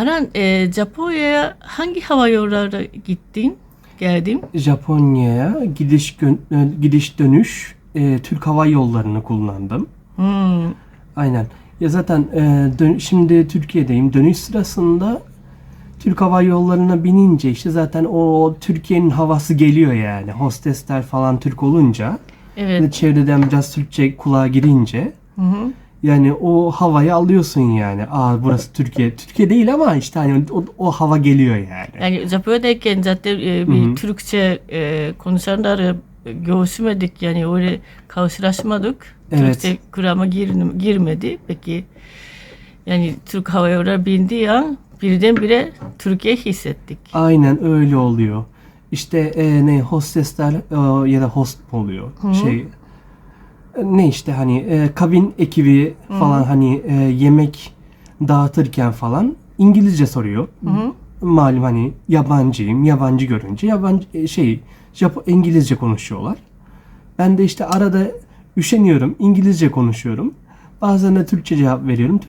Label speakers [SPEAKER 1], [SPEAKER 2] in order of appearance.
[SPEAKER 1] Aran e, Japonya'ya hangi hava yolları gittin? Geldin?
[SPEAKER 2] Japonya'ya gidiş gö- e, gidiş dönüş e, Türk Hava Yolları'nı kullandım.
[SPEAKER 1] Hmm.
[SPEAKER 2] Aynen. Ya zaten e, dön- şimdi Türkiye'deyim. Dönüş sırasında Türk Hava Yolları'na binince işte zaten o Türkiye'nin havası geliyor yani. Hostesler falan Türk olunca
[SPEAKER 1] Evet.
[SPEAKER 2] ve çevreden biraz Türkçe kulağa girince
[SPEAKER 1] Hı hı.
[SPEAKER 2] Yani o havayı alıyorsun yani. Aa burası Türkiye. Türkiye değil ama işte hani o, o hava geliyor yani.
[SPEAKER 1] Yani Japonya'dayken zaten e, bir
[SPEAKER 2] Hı hı.
[SPEAKER 1] Türkçe e, konuşanları görüşmedik yani öyle karşılaşmadık.
[SPEAKER 2] Evet.
[SPEAKER 1] Türkçe kurama gir, girmedi. Peki yani Türk Hava Yolları bindiği an birdenbire Türkiye hissettik.
[SPEAKER 2] Aynen öyle oluyor. İşte e, ne hostesler e, ya da host oluyor şey e, ne işte hani e, kabin ekibi falan hani e, yemek dağıtırken falan İngilizce soruyor. Malum hani yabancıyım. Yabancı görünce yabancı e, şey Jap İngilizce konuşuyorlar. Ben de işte arada üşeniyorum. İngilizce konuşuyorum. Bazen de Türkçe cevap veriyorum.